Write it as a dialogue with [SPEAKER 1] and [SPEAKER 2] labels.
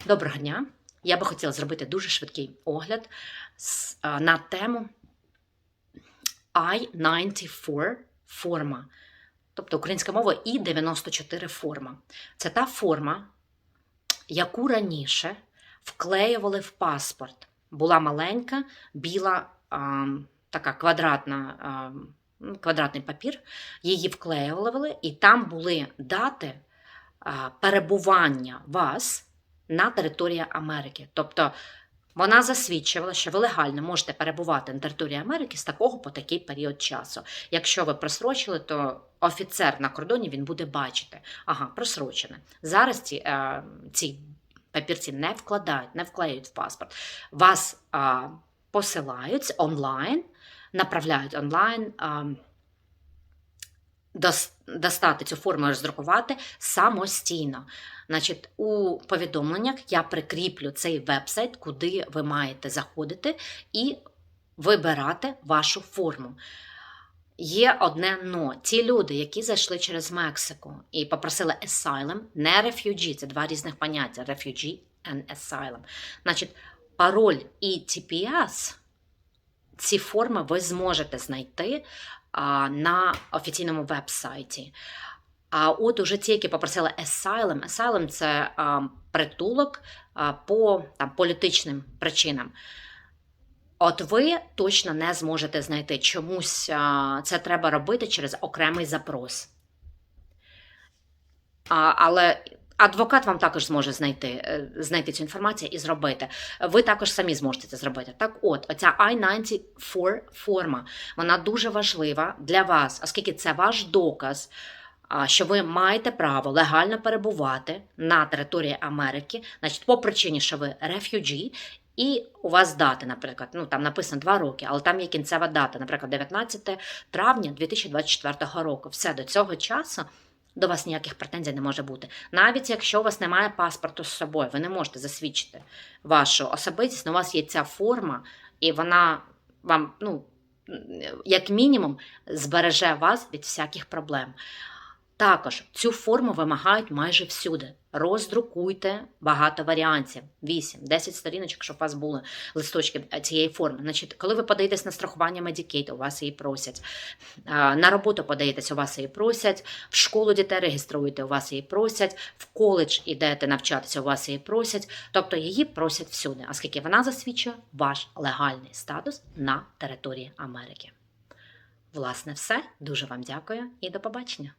[SPEAKER 1] Доброго дня! Я би хотіла зробити дуже швидкий огляд на тему I-94 форма, тобто українська мова І-94 форма. Це та форма, яку раніше вклеювали в паспорт. Була маленька, біла, а, така квадратна, а, ну, квадратний папір. Її вклеювали, і там були дати перебування вас на території Америки. Тобто вона засвідчувала, що ви легально можете перебувати на території Америки з такого по такий період часу. Якщо ви просрочили, то офіцер на кордоні він буде бачити. Ага, просрочене. Зараз ці, е, ці папірці не вкладають, не вклеюють в паспорт. Вас е, посилають онлайн, направляють онлайн. Е, достати цю форму роздрукувати самостійно. Значить, у повідомленнях я прикріплю цей вебсайт, куди ви маєте заходити і вибирати вашу форму. Є одне но. Ті люди, які зайшли через Мексику і попросили asylum, не refugee, це два різних поняття: refugee and asylum. Значить, пароль і TPS, ці форми ви зможете знайти на офіційному веб-сайті. А от уже ті, які попросили asylum, asylum – це а, притулок а, по там, політичним причинам. От ви точно не зможете знайти чомусь а, це треба робити через окремий запрос. А, але адвокат вам також зможе знайти, е, знайти цю інформацію і зробити. Ви також самі зможете це зробити. Так от, оця I-94 форма, вона дуже важлива для вас, оскільки це ваш доказ, що ви маєте право легально перебувати на території Америки, значить, по причині, що ви рефюджі, і у вас дати, наприклад, ну там написано 2 роки, але там є кінцева дата, наприклад, 19 травня 2024 року. Все до цього часу. До вас ніяких претензій не може бути. Навіть якщо у вас немає паспорту з собою, ви не можете засвідчити вашу особистість, але у вас є ця форма, і вона вам, ну, як мінімум, збереже вас від всяких проблем. Також цю форму вимагають майже всюди. Роздрукуйте багато варіантів: 8-10 сторіночок, щоб у вас були листочки цієї форми. Значить, коли ви подаєтесь на страхування Medicaid, у вас її просять. На роботу подаєтесь, у вас її просять. В школу дітей реєструєте, у вас її просять. В коледж ідете навчатися, у вас її просять. Тобто її просять всюди, оскільки вона засвідчує ваш легальний статус на території Америки. Власне, все. Дуже вам дякую і до побачення.